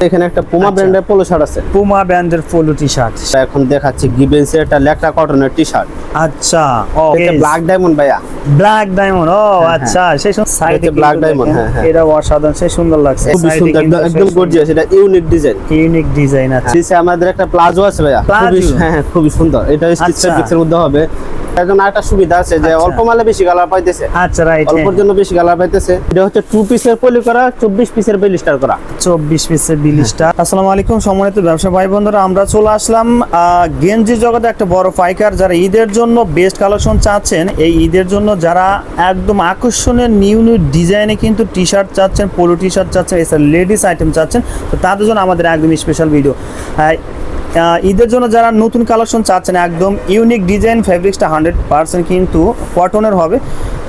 এখানে একটা পুমা ব্র্যান্ডের পোলো শার্ট আছে। পুমা ব্র্যান্ডের পোলো টি শার্ট এখন দেখাচ্ছি গিবেন্স এর একটা লেকটা কটনের টি শার্ট আচ্ছা ও এটা ব্ল্যাক ডায়মন্ড ভাইয়া। ব্ল্যাক ডায়মন্ড ও আচ্ছা সেই সাইডে black diamond, হ্যাঁ। এটা অসাধারণ সেই সুন্দর লাগছে। খুবই সুন্দর একদম- গর্জিয়াস এটা ইউনিক ডিজাইন ইউনিক ডিজাইন আছে আমাদের একটা প্লাজো আছে ভাইয়া? খুবই হ্যাঁ হ্যাঁ খুবই সুন্দর। এটা স্টিচ আচ্ছা। ফেব্রিক্সের মধ্যে হবে। সুবিধা আছে যে আচ্ছা। অল্প মালে বেশি কালার পাইতেছে। আচ্ছা রাইট অল্পর জন্য বেশি কালার পাইতেছে। এটা হচ্ছে টু পিসের পলি করা চব্বিশ পিসের বেলিস্টার করা। চব্বিশ পিসের আসসালামু আলাইকুম সম্মানিত ব্যবসা ভাই বন্ধুরা আমরা চলে আসলাম গেঞ্জি জগতে একটা বড় পাইকার যারা ঈদের জন্য বেস্ট কালেকশন চাচ্ছেন। এই ঈদের জন্য যারা একদম আকর্ষণীয় নিউ নিউ ডিজাইনে কিন্তু টি শার্ট চাচ্ছেন পোলো টি শার্ট চাচ্ছেন এছাড়া লেডিস আইটেম চাচ্ছেন তো তাদের জন্য আমাদের একদম স্পেশাল ভিডিও ঈদের জন্য যারা নতুন কালেকশন চাচ্ছেন, একদম ইউনিক ডিজাইন ফ্যাব্রিক্সটা হান্ড্রেড পার্সেন্ট কিন্তু কটনের হবে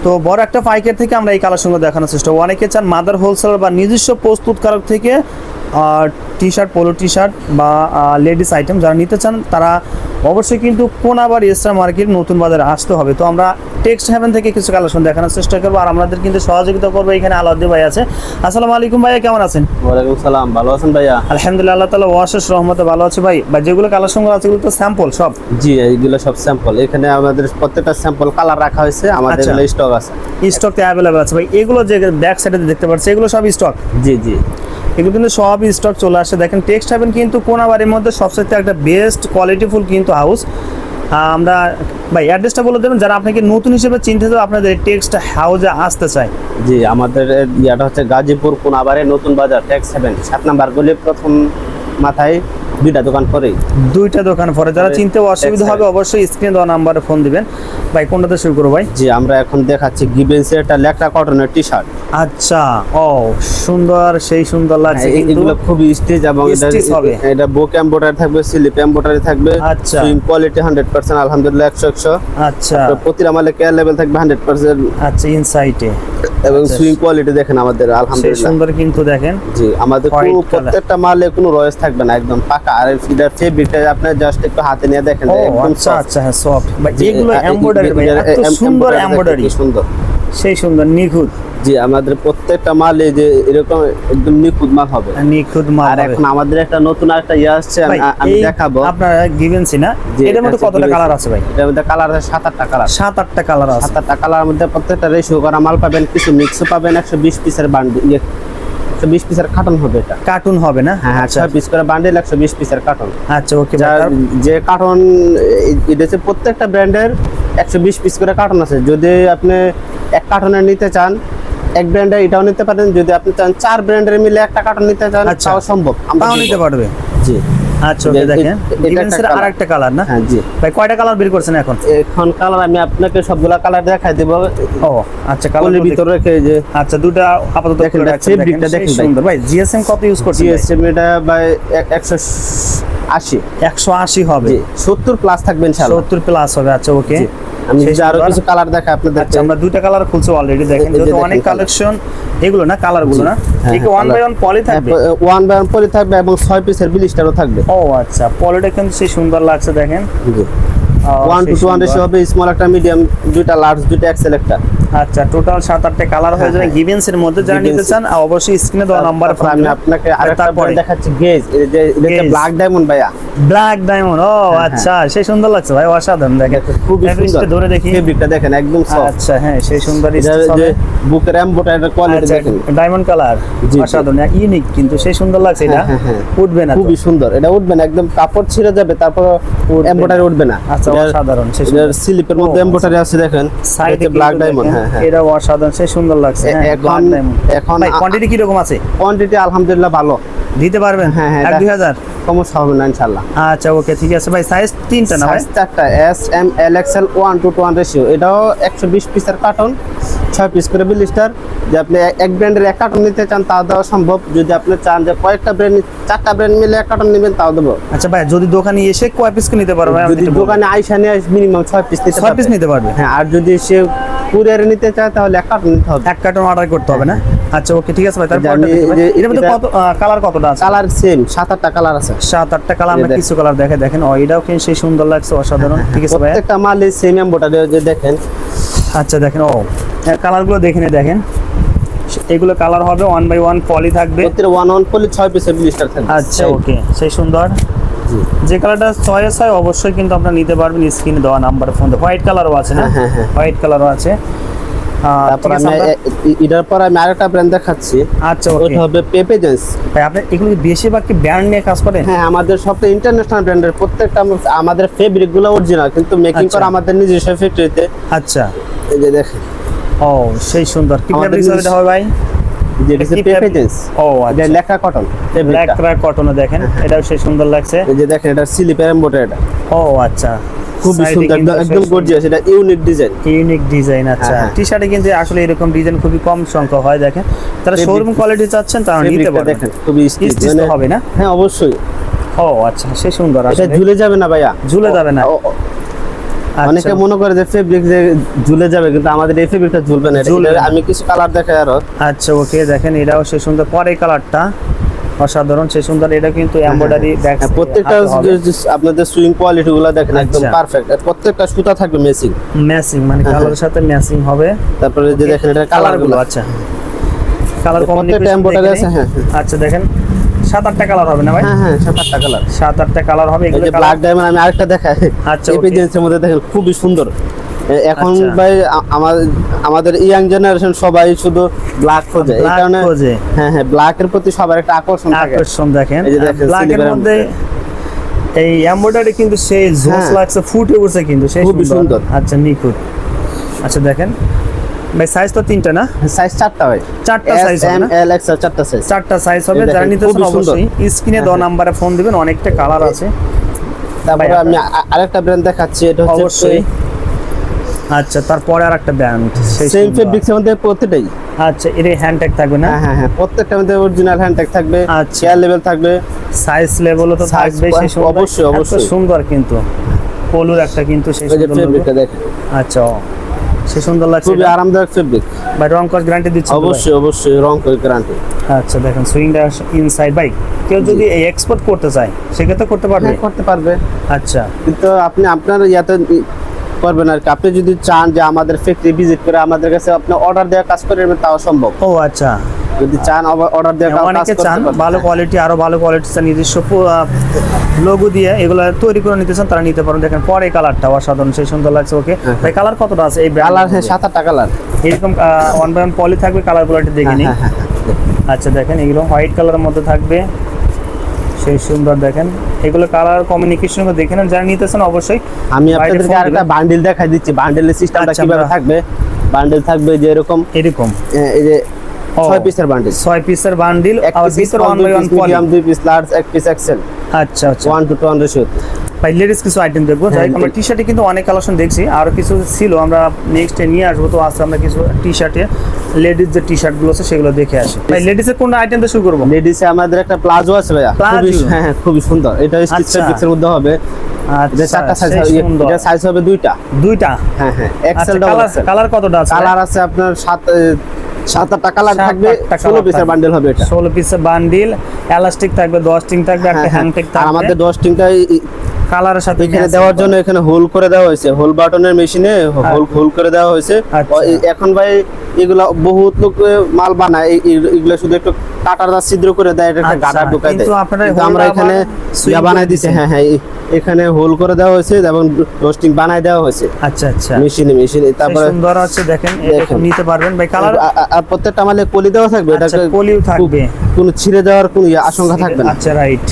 তো বড় একটা পাইকার থেকে আমরা এই কালেকশনগুলো দেখানোর চেষ্টা। অনেকে চান মাদার হোলসেলার বা নিজস্ব প্রস্তুতকারক থেকে T shirt polo T shirt বা লেডিস আইটেম যারা নিতে চান, তারা অবশ্যই কিন্তু কোনাবার এক্সট্রা মার্কেট নতুন বাজারে আসতে হবে। তো আমরা টেক্সট হ্যাভেন থেকে কিছু কালেকশন দেখানোর চেষ্টা করব আর আমাদের কিন্তু সহযোগিতা করব এখানে আলাউদ্দি ভাই আছে। আসসালামু আলাইকুম ভাইয়া কেমন আছেন? ওয়ালাইকুম সালাম ভালো আছেন ভাইয়া? আলহামদুলিল্লাহ আল্লাহ তালা ওয়াশেষ রহমতে ভালো আছে ভাই। বা যেগুলো কালেকশনগুলো আছে এগুলো তো স্যাম্পল সব? জি এইগুলো সব স্যাম্পল এখানে আমাদের প্রত্যেকটা স্যাম্পল কালার রাখা হয়েছে আমাদের আচ্ছা। স্টক আছে। স্টক তো অ্যাভেলেবল আছে ভাই। এগুলো যে ব্যাক সাইডে দেখতে পাচ্ছি এগুলো সব স্টক জি জি। এগুলো কিন্তু সব স্টক চলে আসে। দেখেন টেক্সট হ্যাভেন কিন্তু কোনাবাড়ির মধ্যে সবচেয়ে একটা বেস্ট কোয়ালিটিফুল কিন্তু হাউস আমরা, ভাই অ্যাড্রেসটা বলে দেবেন, যারা আপনাকে নতুন হিসেবে চিনতে হবে আপনাদের টেক্সট হাউজে আসতে চায়। জি, আমাদের ইয়াটা হচ্ছে গাজীপুর কোনাবারে নতুন বাজার ট্যাক্স হ্যাভেন সাত নাম্বার গলি প্রথম মাথায়। দুইটা দোকান পরে দুইটা দোকান পরে। যারা চিনতে অসুবিধা হবে অবশ্যই স্ক্রিনে দেওয়া নাম্বারে ফোন দিবেন। ভাই কোনটাতে শুরু করব ভাই? জি আমরা এখন দেখাচ্ছি গিবেন্স এর একটা লেকটা কটনের টি শার্ট আচ্ছা ও সুন্দর সেই সুন্দর লাগছে কিন্তু এগুলো খুবই স্টেজ এবং এটা বুক এমব্রয়ডারি থাকবে স্লিপ এমব্রয়ডারি থাকবে। আচ্ছা। সুইং কোয়ালিটি হান্ড্রেড পার্সেন্ট আলহামদুলিল্লাহ একশো একশো। আচ্ছা। প্রতিটা মালে কেয়ার লেভেল থাকবে হান্ড্রেড পার্সেন্ট আচ্ছা ইনসাইটে এবং আচ্ছা। সুইং কোয়ালিটি দেখেন আমাদের আলহামদুলিল্লাহ। সুন্দর কিন্তু দেখেন জি আমাদের কোনো প্রত্যেকটা মালে কোনো রয়েস থাকবে না একদম পাকা। আর এটা ফেব্রিকটা আপনি জাস্ট একটু হাতে নিয়ে দেখেন একদম আচ্ছা আচ্ছা হ্যাঁ সফট এগুলো এমব্রয়ডারি সুন্দর এমব্রয়ডারি সুন্দর। সেই সুন্দর নিখুঁত। জি আমাদের প্রত্যেকটা মালে যে এরকম একদম নিখুঁত মাল হবে। নিখুঁত মাল আর। এখন আমাদের একটা নতুন একটা ইয়ে আসছে আমি- দেখাবো। আপনারা গিভেন্সি না? এটার মধ্যে কতটা কালার আছে ভাই? এটার মধ্যে কালার আছে সাত আটটা কালার সাত আটটা কালার আছে। সাত আটটা কালার মধ্যে প্রত্যেকটা রেশিও করা মাল পাবেন কিছু মিক্সও পাবেন একশো বিশ পিসের বান্ডিল একশো বিশ পিসের কার্টন হবে এটা। কার্টুন হবে না? হ্যাঁ হ্যাঁ আচ্ছা। ছয় পিস করে বান্ডিল একশো বিশ পিসের কার্টন আচ্ছা ওকে যে কার্টন এটা হচ্ছে প্রত্যেকটা ব্র্যান্ডের একশো বিশ পিস করে কার্টন আছে। যদি আপনি এক কার্টনের নিতে চান এক ব্র্যান্ডের এটাও নিতে পারেন। যদি আপনি চান চার ব্র্যান্ডের মিলে একটা কার্টন নিতে চান আচ্ছা। তাও সম্ভব। আমরা নিতে পারবে? জি। আচ্ছা ওকে দেখেন এটা একটা আরেকটা কালার না? হ্যাঁ জি। ভাই কয়টা কালার বের করছেন এখন? এখন কালার আমি আপনাকে সবগুলা কালার দেখাই দেবো। ও আচ্ছা কালার কলির ভিতরে রেখে এই যে আচ্ছা দুটো আপাতত দেখেন, খুলে দেখ, রাখছেন, fabric টা দেখেন, ভাই। সুন্দর। ভাই। জিএসএম কত ইউজ করছেন জিএসএম এটা আশি। একশো আশি হবে। জি সত্তর প্লাস থাকবে ইনশাল্লাহ সত্তর প্লাস হবে আচ্ছা ওকে। আমি যদি আরও কিছু কালার দেখাই আপনাদের আচ্ছা আমরা দুইটা কালার খুলছি অলরেডি দেখেন যেহেতু অনেক কালেকশন এগুলো না কালারগুলো না? হ্যাঁ, ওয়ান। বাই ওয়ান পলি থাকবে? ওয়ান বাই ওয়ান পরে থাকবে এবং ছয় পিসের বিলিস্টারও থাকবে। ও আচ্ছা পলিটা কিন্তু সেই সুন্দর লাগছে দেখেন। জি। ওয়ান টু টু ওয়ান হবে স্মল একটা মিডিয়াম দুইটা লার্জ দুইটা এক্সেল একটা। আচ্ছা টোটাল সাত আটটা কালার হয়ে যাবে। হ্যাঁ, গিভেন্স এর মধ্যে যারা নিতে চান অবশ্যই স্ক্রিনে দেওয়া নাম্বার আমি আপনাকে আরেকটা ব্র্যান্ড দেখাচ্ছি গেজ যে এটা ব্ল্যাক ডায়মন্ড ভাইয়া। ব্ল্যাক ডায়মন্ড ও আচ্ছা সেই সুন্দর লাগছে ভাই অসাধারণ দেখেন। সুন্দর। ধরে দেখি। ফেব্রিকটা দেখেন একদম সফট আচ্ছা হ্যাঁ সেই সুন্দর। বুকের কোয়ালিটি আচ্ছা দেখেন। Diamond colour. অসাধারণ ইউনিক কিন্তু সেই সুন্দর লাগছে এটা। হ্যাঁ, হ্যাঁ, হ্যাঁ। উঠবে না খুবই সুন্দর এটা উঠবে না একদম কাপড় ছিঁড়ে যাবে তারপর এমবোটারি উঠবে না। আচ্ছা অসাধারণ সেই সুন্দর। স্লিপের মধ্যে এমবোটারি আছে দেখেন। সাইডে ব্ল্যাক ডায়মন্ড হ্যাঁ হ্যাঁ। এটা অসাধারণ সেই সুন্দর লাগছে হ্যাঁ এখন- এখন কোয়ান্টিটি কি রকম আছে? কোয়ান্টিটি আলহামদুলিল্লাহ ভালো। দিতে পারবেন? হ্যাঁ, হ্যাঁ, এক এটা- দুই হাজার? সমস্যা হবে না ইনশাল্লাহ আচ্ছা ওকে ঠিক আছে। ভাই সাইজ তিনটা না ভাই? সাইজ চারটা S M L XL one two two one ratio এটাও একশো বিশ পিসের কার্টন ছয় পিস করে বিলিস্টার যে আপনি এক ব্র্যান্ডের এক কার্টন নিতে চান তাও দেওয়া সম্ভব। যদি আপনি চান যে কয়েকটা ব্র্যান্ড চারটা ব্র্যান্ড মিলে এক কার্টন নেবেন তাও দেবো। আচ্ছা ভাই যদি দোকানে এসে কয় পিস নিতে পারবে ভাই? যদি দোকানে আইসা নিয়ে মিনিমাম ছয় পিস নিতে ছয় পিস নিতে পারবে? হ্যাঁ আর যদি সে কুরিয়ারে নিতে চায় তাহলে এক কার্টন নিতে হবে। এক কার্টন অর্ডার করতে হবে না? আচ্ছা ওকে ঠিক আছে ভাই তারপর যে মধ্যে কত কালার কতটা আছে? কালার সেম সাত আটটা কালার আছে। সাত আটটা কালার আমরা কিছু কালার দেখে দেখেন। ও এটাও কিন্তু সেই সুন্দর লাগছে অসাধারণ। ঠিক আছে ভাই। প্রত্যেকটা মালে সেম এম্বোটারি যে দেখেন। আচ্ছা দেখেন ও কালারগুলো দেখে নিয়ে দেখেন। এগুলো কালার হবে ওয়ান বাই ওয়ান পলি থাকবে। ওয়ান ওয়ান পলি ছয় পিসের ব্লিস্টার থাকবে আচ্ছা ওকে সেই সুন্দর। যে কালারটা চয়েস হয় অবশ্যই কিন্তু আপনারা নিতে পারবেন। স্ক্রিনে দেওয়া নাম্বারে ফোন হোয়াইট কালারও আছে হ্যাঁ, হ্যাঁ, হ্যাঁ। হোয়াইট কালারও আছে। আহ, তারপর আমি এটার পর আমি আরেকটা ব্র্যান্ড দেখাচ্ছি। আচ্ছা ওটা হবে পেপে জেন্স ভাই আপনি এগুলো বেশিরভাগ কি ব্র্যান্ড নিয়ে কাজ করেন? হ্যাঁ আমাদের সবটা ইন্টারন্যাশনাল ব্র্যান্ডের প্রত্যেকটা আমাদের ফেব্রিকগুলো অরিজিনাল কিন্তু মেকিং আচ্ছা। করা আমাদের নিজস্ব ফ্যাক্টরিতে আচ্ছা। এই যে দেখেন। ও সেই সুন্দর। কি নিজস্ব- এটা হবে ভাই? ও আচ্ছা। লেখা কটন কালার কটনে দেখেন হ্যাঁ, এটাও সেই সুন্দর লাগছে। এই যে দেখেন এটা স্লিপার এমবোটার এটা ও আচ্ছা। খুবই সুন্দর একদম গর্জিয়াস এটা ইউনিক ডিজাইন ইউনিক ডিজাইন আচ্ছা। হ্যাঁ, হ্যাঁ। টি শার্টে কিন্তু আসলে এরকম ডিজাইন খুবই কম হয় দেখেন। তারা শোরুম কোয়ালিটি চাচ্ছেন তারা নিতে খুবই স্টিচ হবে না? হ্যাঁ অবশ্যই। ও আচ্ছা সেই সুন্দর এটা ঝুলে যাবে না ভাইয়া। ঝুলে যাবে না? আচ্ছা। অনেকে মনে করে যে ফেব্রিক যে ঝুলে যাবে কিন্তু আমাদের এই ফেব্রিকটা ঝুলবে না। আমি কিছু কালার দেখাই আরও। আচ্ছা ওকে দেখেন এটাও সেই সুন্দর। পরে কালারটা অসাধারণ সেই সুন্দর এটা কিন্তু এমব্রয়ডারি ব্যাক হ্যাঁ, প্রত্যেকটা যে- যে আপনাদের সুইং কোয়ালিটি গুলো দেখেন একদম আচ্ছা। পারফেক্ট প্রত্যেকটা সুতা থাকবে মেসিং ম্যাচিং মানে হ্যাঁ, কালারের সাথে ম্যাচিং হবে। তারপরে যে দেখেন এটা কালারগুলো। আচ্ছা। কালার প্রত্যেকটা কম্বিনেশন embroidery আছে, হ্যাঁ, আচ্ছা দেখেন। সাত আটটা কালার হবে না ভাই? হ্যাঁ হ্যাঁ সাত আটটা কালার সাত আটটা কালার হবে এই এগুলো ব্ল্যাক ডায়মন্ড আমি আরেকটা দেখাই। আচ্ছা, এই মধ্যে দেখেন খুবই সুন্দর। এখন আচ্ছা। ভাই আমাদের ইয়াং জেনারেশন সবাই শুধু ব্ল্যাক খোঁজে। এই কারণে। হ্যাঁ হ্যাঁ ব্ল্যাকের প্রতি সবার একটা আকর্ষণ থাকে। আকর্ষণ দেখেন। ব্ল্যাকের silver মধ্যে এই এমব্রয়ডারি কিন্তু সেই জোস হ্যাঁ। লাগছে ফুটে উঠছে কিন্তু সেই খুবই সুন্দর। আচ্ছা নিখুঁত। আচ্ছা দেখেন। ভাই সাইজ তো তিনটা না? সাইজ চারটা হয় চারটা size হবে এম না? এল এক্সেল চারটা সাইজ চারটা সাইজ হবে যারা নিতে চান। অবশ্যই স্ক্রিনে দেওয়া নাম্বারে ফোন দিবেন অনেকটা কালার আছে। তারপরে আমি আরেকটা ব্র্যান্ড দেখাচ্ছি এটা হচ্ছে অবশ্যই। আচ্ছা তারপরে আর একটা ব্যান্ড সেম ফেব্রিক্সের মধ্যে প্রত্যেকটাই। আচ্ছা এর হ্যান্ড ট্যাগ থাকবে না? হ্যাঁ হ্যাঁ হ্যাঁ প্রত্যেকটার মধ্যে অরিজিনাল হ্যান্ডট্যাগ থাকবে আচ্ছা। লেভেল থাকবে। সাইজ লেভেলও তো থাকবে সেই অবশ্যই, অবশ্যই। সুন্দর কিন্তু। পলুর একটা কিন্তু সেই সুন্দর ফেব্রিকটা দেখেন। আচ্ছা সে সুন্দর লাগছে খুবই আরামদায়ক ফেব্রিক ভাই রং কস গ্যারান্টি দিচ্ছে অবশ্যই অবশ্যই রং করে গ্যারান্টি আচ্ছা দেখেন সুইং সুইংটা ইনসাইড ভাই কেউ যদি এই এক্সপোর্ট করতে চায় সেক্ষেত্রে করতে পারবে? হ্যাঁ করতে পারবে। আচ্ছা। কিন্তু আপনি আপনার ইয়াতে করবেন আর কি। আপনি যদি চান যে আমাদের ফ্যাক্টরি ভিজিট করে আমাদের কাছে আপনি অর্ডার দেওয়া কাজ করে নেবেন তাও সম্ভব। ও আচ্ছা। যদি চান অর্ডার দেওয়া কাজ অনেকে করতে চান ভালো কোয়ালিটি আরও ভালো কোয়ালিটি চান নিজস্ব লোগো দিয়ে এগুলো তৈরি করে নিতে চান তারা নিতে পারেন। দেখেন পরে কালারটা অসাধারণ সেই সুন্দর লাগছে ওকে হ্যাঁ। ভাই কালার কতটা আছে এই কালার হ্যাঁ সাত আটটা কালার এরকম ওয়ান বাই ওয়ান পলি থাকবে কালার কোয়ালিটি দেখে নিই হ্যাঁ হ্যাঁ আচ্ছা দেখেন এগুলো হোয়াইট কালারের মধ্যে থাকবে। সেই সুন্দর দেখেন। এগুলো কালার কমিউনিকেশন দেখে নেন যারা নিতেছেন অবশ্যই আমি আপনাদেরকে আরেকটা। বান্ডিল দেখাই দিচ্ছি। বান্ডিলের সিস্টেমটা আচ্ছা, কীভাবে থাকবে? বান্ডিল থাকবে যে এরকম এরকম। এই যে ছয় পিসের বান্ডিল ছয় পিসের বান্ডিল আর পিস ভিতরে ওয়ান বাই ওয়ান পলি দুই পিস লার্জ এক পিস এক্সেল আচ্ছা আচ্ছা। One two two the ratio ভাই লেডিস কিছু আইটেম দেখব। হ্যাঁ, আমরা টি শার্টে কিন্তু অনেক কালেকশন দেখছি। আর কিছু ছিল আমরা নেক্সট নিয়ে আসব। তো আজকে আমরা কিছু টি শার্টে লেডিস যে টি আছে সেগুলো দেখে আসি। ভাই লেডিসের কোন আইটেম শুরু করব? লেডিসে আমাদের একটা প্লাজো আছে ভাইয়া? খুবই হ্যাঁ হ্যাঁ খুবই সুন্দর। এটা স্টিচ আচ্ছা। মধ্যে হবে। সাইজ দুইটা। দুইটা? হ্যাঁ হ্যাঁ আচ্ছা এক্সেল কালার কতটা আছে? কালার আছে আপনার সাত সাত আটটা কালার থাকবে। ষোলো পিসের। বান্ডেল হবে এটা। ষোলো পিসের বান্ডিল এলাস্টিক থাকবে দশ টিং থাকবে একটা হ্যাঁ, থাকবে। আমাদের ডস্টিংটা কালারের সাথে এখানে দেওয়ার জন্য এখানে হোল করে দেওয়া হয়েছে। হোল বাটনের মেশিনে হোল হোল করে দেওয়া হয়েছে। আচ্ছা। এখন ভাই এগুলা বহুত লোক মাল বানায়। এগুলা শুধু একটু কাটার দা ছিদ্র করে দেয় এটা একটা আচ্ছা, ঢুকায় দেয়। কিন্তু আমরা এখানে ইয়া করে বানাই দিছি। হ্যাঁ হ্যাঁ এখানে হোল করে দেওয়া হয়েছে এবং রোস্টিং বানাই দেওয়া হয়েছে। আচ্ছা আচ্ছা। মেশিনে মেশিনে। তারপরে সুন্দর আছে দেখেন এটা নিতে পারবেন। ভাই কালার আর প্রত্যেকটা মালে কলি দেওয়া থাকবে? এটা আচ্ছা পলিও থাকবে। কোনো ছিঁড়ে যাওয়ার কোনো ইয়ে আশঙ্কা থাকবে না। আচ্ছা রাইট।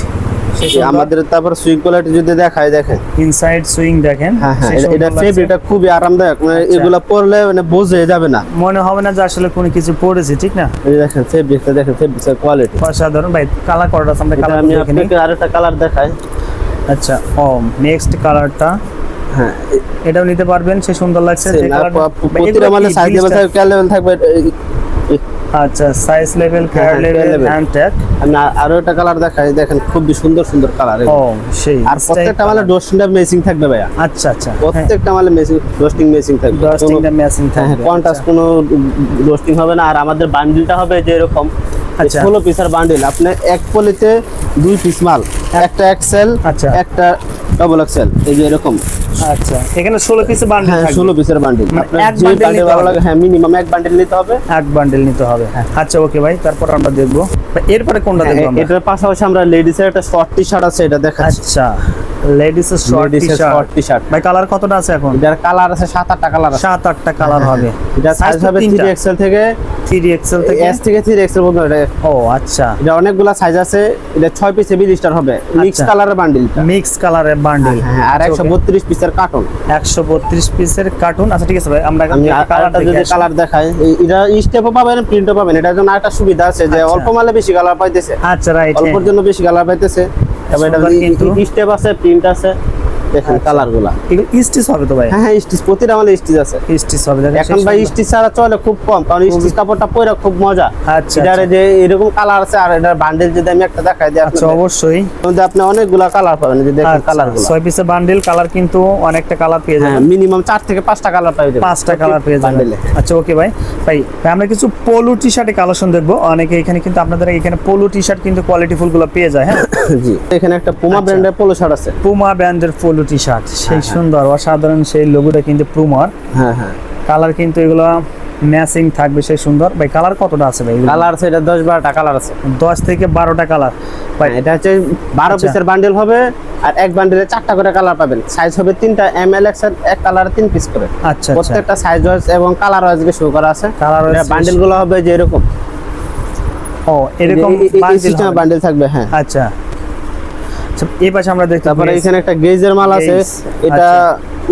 আমাদের তারপর সুইং কোয়ালিটি যদি দেখায় দেখেন। ইনসাইড সুইং দেখেন হ্যাঁ হ্যাঁ এটা- সুন্দর এটা খুবই আরামদায়ক মানে আচ্ছা। এগুলা পরলে মানে বোঝে যাবে না। মনে হবে না যে আসলে কোনো কিছু পড়েছে ঠিক না? এই দেখেন ফেব্রিকটা দেখেন ফেব্রিকের কোয়ালিটি অসাধারণ। ভাই কালার করাটা আমরা কালার আমি আপনাকে আরেকটা কালার দেখাই। আচ্ছা ও নেক্সট কালারটা হ্যাঁ এটাও নিতে পারবেন সে সুন্দর লাগছে। যে আর প্রতিটা মালে সাইজ থাকবে থাকবে? আচ্ছা সাইজ লেভেল হ্যাঁ, লেভেল care হ্যান্ড ট্যাগ আমি আরও একটা কালার দেখাই দেখেন খুবই সুন্দর সুন্দর কালার ও সেই আর প্রত্যেকটা মালে ডোস্টিংটা মেসিং থাকবে ভাইয়া। আচ্ছা আচ্ছা প্রত্যেকটা মালে মেসিং ডোস্টিং মেসিং থাকবে। ডস্টিংটা ম্যাচিং হ্যাঁ থাকবে কন্ট্রাস্ট কোনো রোস্টিং হবে না। আর আমাদের বান্ডিলটা হবে যে এরকম। আচ্ছা। ষোলো পিসের বান্ডিল আপনি এক পলিতে দুই পিস মাল। একটা এক্সেল আচ্ছা। একটা ডবল এক্সেল এই যে এরকম। আচ্ছা এখানে ষোলো পিসের বান্ডিল হ্যাঁ ষোলো পিসের বান্ডিল আপনার এক যে বান্ডেল ভালো। লাগে হ্যাঁ মিনিমাম এক বান্ডিল নিতে হবে। এক বান্ডেল নিতে হবে। হ্যাঁ। আচ্ছা ওকে ভাই তারপর আমরা দেখব। এরপরে কোনটা দেখব হ্যাঁ, আমরা? এটার পাশাপাশি আমরা লেডিসের একটা শর্ট টি শার্ট আছে এটা দেখাচ্ছি। আচ্ছা। লেডিস এর শর্ট টি-শার্ট ভাই কালার কতটা আছে এখন? এটার কালার আছে সাত আটটা কালার আছে। সাত আটটা কালার হবে। এটা সাইজ হবে এক্সেল থেকে এক্সেল থেকে? এস থেকে থ্রি এক্সেল পর্যন্ত এটা। ও আচ্ছা। এটা অনেকগুলা সাইজ আছে। এটা ছয় পিসে বিশ স্টার হবে। মিক্স। কালারের বান্ডিলটা মিক্স কালারের বান্ডেল হ্যাঁ আর একশো বত্রিশ পিসের কার্টন একশো বত্রিশ পিসের কার্টুন আচ্ছা ঠিক আছে ভাই আমরা আমি কালারটা যদি কালার দেখাই এটা স্টেপও পাবেন প্রিন্টও পাবেন। এটার জন্য একটা সুবিধা আছে যে আচ্ছা। অল্প মালে বেশি কালার পাইতেছে। আচ্ছা রাইট অল্পর জন্য বেশি কালার পাইতেছে। তবে এটা কিন্তু। স্টেপ আছে প্রিন্ট আছে দেখেন আচ্ছা। কালারগুলা এগুলো স্টিচ হবে তো ভাই? হ্যাঁ হ্যাঁ স্টিচ প্রতিটা মালে স্টিচ আছে। স্টিচ হবে এখন ভাই স্টিচ ছাড়া চলে খুব কম কারণ স্টিচ কাপড়টা পরে খুব মজা। আচ্ছা এটার যে এরকম কালার আছে আর এটার বান্ডেল যদি আমি একটা দেখাই দিই আচ্ছা অবশ্যই। মধ্যে আপনি অনেকগুলা কালার পাবেন যে দেখেন আচ্ছা, কালারগুলো ছয় পিসের বান্ডেল কালার কিন্তু অনেকটা কালার পেয়ে হ্যাঁ যাবেন। মিনিমাম চার থেকে পাঁচটা কালার পাই যাবেন। পাঁচটা কালার পেয়ে যাবেন। বান্ডেলে আচ্ছা ওকে ভাই। ভাই ভাই, আমরা কিছু পোলো টি শার্টের কালেকশন দেখব। অনেকে এখানে কিন্তু আপনাদের এখানে পোলো টি শার্ট কিন্তু কোয়ালিটি ফুলগুলো পেয়ে যায় হ্যাঁ? জি। এখানে একটা পুমা আচ্ছা। ব্র্যান্ডের পোলো শার্ট আছে। পুমা ব্র্যান্ডের পোলো টি শার্ট সেই সুন্দর অসাধারণ সেই লোগোটা কিন্তু পুমার হ্যাঁ হ্যাঁ। কালার কিন্তু এগুলো ম্যাচিং থাকবে সেই সুন্দর। ভাই কালার কতটা আছে ভাই কালার আছে এটা দশ বারোটা কালার আছে। দশ থেকে বারোটা কালার। ভাই এটা হচ্ছে বারো আচ্ছা। পিসের বান্ডেল হবে আর এক বান্ডেলে চারটা করে কালার পাবেন। সাইজ হবে তিনটা এম এল এক্স এক কালার তিন পিস করে। আচ্ছা আচ্ছা। প্রত্যেকটা সাইজ ওয়াইজ এবং কালার ওয়াইজ শো করা আছে। কালার wise বান্ডেলগুলো হবে যে এরকম। ও এরকম বান্ডেল থাকবে হ্যাঁ। আচ্ছা। এই পাশে আমরা দেখতে তারপরে এখানে একটা গেজের মাল আছে। এটা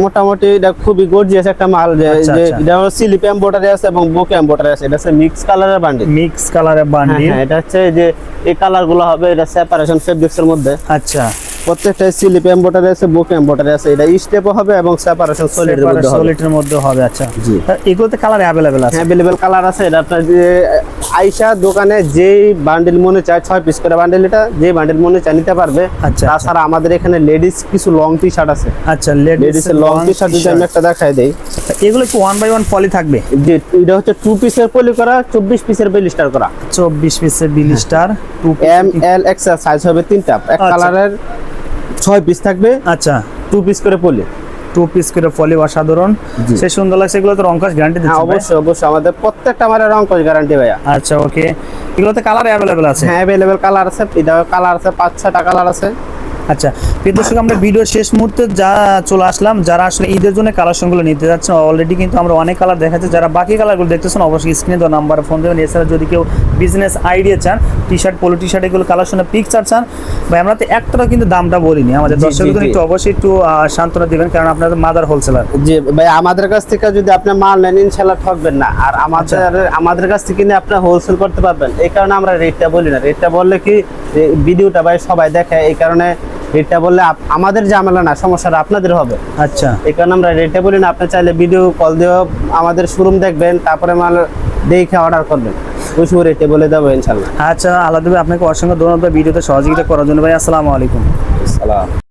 মোটামুটি এটা খুবই গর্জিয়াস একটা মাল যে আচ্ছা, আচ্ছা। এটা হলো স্লিপ এমব্রয়ডারি আছে এবং বুক এমব্রয়ডারি আছে। এটা হচ্ছে মিক্স কালারের বান্ডিল মিক্স কালারের বান্ডিল হ্যাঁ এটা হচ্ছে যে এই কালারগুলো হবে এটা সেপারেশন ফেব্রিক্স এর মধ্যে। আচ্ছা। প্রত্যেকটা স্লিপ এমব্রয়ডারি আছে বুক এমব্রয়ডারি আছে। এটা স্টেপও হবে এবং সেপারেশন সলিড এর মধ্যে হবে। সলিডের মধ্যে হবে আচ্ছা। জি। এগুলোতে কালার অ্যাভেলেবেল আছে? অ্যাভেলেবেল কালার আছে এটা আপনার যে আইসা দোকানে যেই বান্ডেল মনে চায় ছয় পিস করে বান্ডেল এটা যে বান্ডেল মনে চায় নিতে পারবে। আচ্ছা, তাছাড়া আমাদের এখানে লেডিস কিছু লং টি শার্ট আছে। আচ্ছা লেডিস এর লং টি শার্ট যদি আমি একটা দেখাই দেই। এগুলো কি ওয়ান বাই ওয়ান পলি থাকবে? যে এটা হচ্ছে টু পিসের পলি করা চব্বিশ পিসের বেলিস্টার করা। চব্বিশ পিসের বিল star to M L XL size হবে তিনটা। এক আচ্ছা। কালারের ছয় পিস থাকবে। আচ্ছা। টু পিস করে পলি। টু পিস করে পলি অসাধারণ। সে সুন্দর লাগছে এগুলো তো রংকশ গ্যারান্টি হ্যাঁ দিচ্ছে অবশ্যই অবশ্যই আমাদের প্রত্যেকটা আমার রংকশ গ্যারান্টি ভাইয়া। আচ্ছা ওকে এগুলোতে কালার অ্যাভেলেবেল আছে? হ্যাঁ অ্যাভেলেবেল কালার আছে কালার আছে পাঁচ ছটা কালার আছে। আচ্ছা প্রিয় দর্শক আমরা ভিডিও শেষ মুহূর্তে যা চলে আসলাম যারা আসলে ঈদের জন্য কালারশনগুলো নিতে যাচ্ছেন অলরেডি কিন্তু আমরা অনেক কালার দেখাচ্ছি। যারা বাকি কালারগুলো দেখতেছেন অবশ্যই স্ক্রিনে দেওয়া নাম্বার ফোন দেবেন। এছাড়া যদি কেউ বিজনেস আইডিয়া চান T shirt polo T shirt এগুলো কালারশনের পিকচার চান ভাই আমরা তো একটাও কিন্তু দামটা বলিনি। আমাদের জি, জি, দর্শকদের একটু অবশ্যই একটু সান্ত্বনা দিবেন কারণ আপনাদের মাদার হোলসেলার যে ভাই আমাদের কাছ থেকে যদি আপনি মাল নেন ইনশাল্লাহ ঠকবেন না। আর আমাদের আমাদের কাছ থেকে নিয়ে আপনি হোলসেল করতে পারবেন। এই কারণে আমরা রেটটা বলি না। রেটটা বললে কি ভিডিওটা ভাই সবাই দেখে। এই কারণে রেটটা বললে আপ- আমাদের ঝামেলা না সমস্যাটা আপনাদের হবে। আচ্ছা। এই কারণে আমরা রেটটা বলি না আপনি চাইলে ভিডিও কল দিয়েও আমাদের শোরুম দেখবেন তারপরে মাল দেখে অর্ডার করবেন। ওই সময় রেটে বলে দেবো ইনশাল্লাহ আচ্ছা আলাদা আপনাকে অসংখ্য ধন্যবাদ ভিডিওতে সহযোগিতা করার জন্য। ভাই আসসালামু আলাইকুম। সালাম